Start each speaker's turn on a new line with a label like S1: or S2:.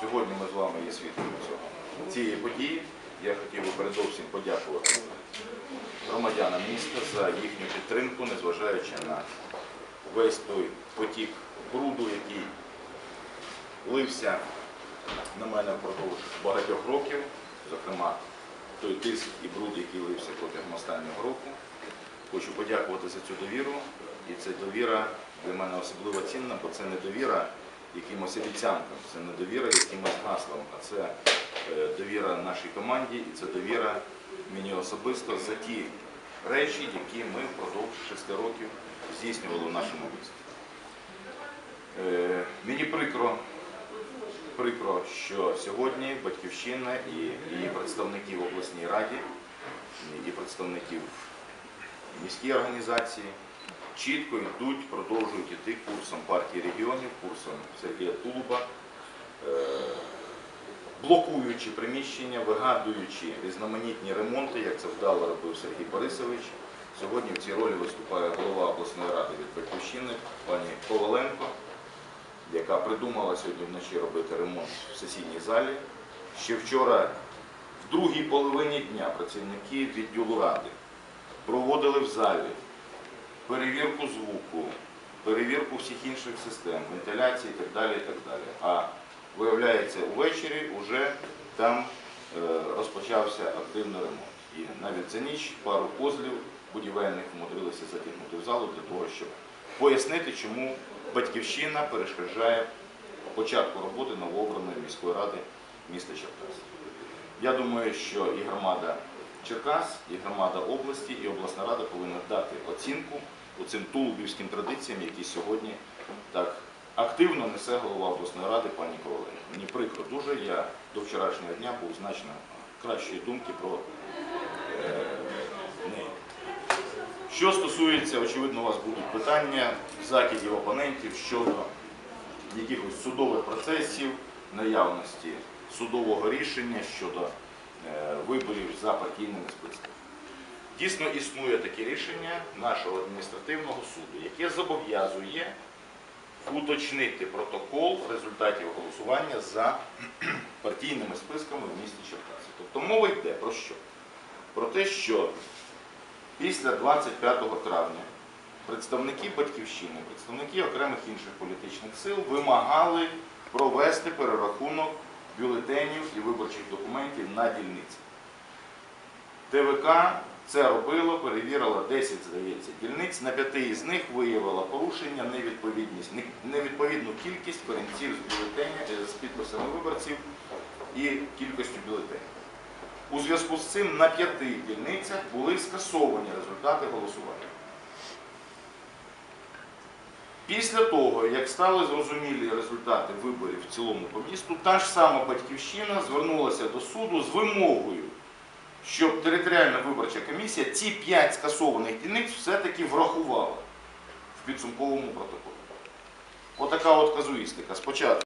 S1: Сьогодні ми з вами є свідками. Цієї події я хотів би передовсім подякувати громадянам міста за їхню підтримку, незважаючи на весь той потік бруду, який лився на мене впродовж багатьох років, зокрема той тиск і бруд, який лився протягом останнього року. Хочу подякувати за цю довіру. І ця довіра для мене особливо цінна, бо це не довіра якимось обіцянкам, це не довіра якимось гаслам, а це е, довіра нашій команді і це довіра мені особисто за ті речі, які ми впродовж шести років здійснювали в нашому місті. Е, Мені прикро, прикро, що сьогодні Батьківщина і її представники в обласній раді, і представників міській організації чітко йдуть, продовжують йти курсом партії регіонів, курсом Сергія Тулуба, е, блокуючи приміщення, вигадуючи різноманітні ремонти, як це вдало робив Сергій Борисович. Сьогодні в цій ролі виступає голова обласної ради від Батьківщини, пані Коваленко, яка придумала сьогодні вночі робити ремонт в сесійній залі. Ще вчора, в другій половині дня, працівники відділу ради проводили в залі перевірку звуку, перевірку всіх інших систем, вентиляції і так далі. і так далі. А виявляється, увечері вже там е, розпочався активний ремонт. І навіть за ніч пару козлів будівельних вмудрилися затягнути в залу для того, щоб пояснити, чому батьківщина перешкоджає початку роботи новообраної міської ради міста Черкас. Я думаю, що і громада Черкас, і громада області, і обласна рада повинна дати оцінку цим тулубівським традиціям, які сьогодні так активно несе голова обласної ради пані Коваленко. Мені прикро дуже, я до вчорашнього дня був значно кращої думки про е, неї. Що стосується, очевидно, у вас будуть питання, закидів опонентів щодо якихось судових процесів, наявності судового рішення щодо виборів за партійними списками. Дійсно існує таке рішення нашого адміністративного суду, яке зобов'язує уточнити протокол результатів голосування за партійними списками в місті Черкаси. Тобто мова йде про що? Про те, що після 25 травня представники батьківщини, представники окремих інших політичних сил вимагали провести перерахунок бюлетенів і виборчих документів на дільниці. ТВК це робило, перевірила 10, здається, дільниць. На п'яти із них виявила порушення, невідповідну кількість корінців з бюлетеня, е, з підписами виборців і кількістю бюлетенів. У зв'язку з цим на п'яти дільницях були скасовані результати голосування. Після того, як стали зрозумілі результати виборів в цілому по місту, та ж сама батьківщина звернулася до суду з вимогою, щоб територіальна виборча комісія ці п'ять скасованих дільниць все-таки врахувала в підсумковому протоколі. Отака от казуїстика. Спочатку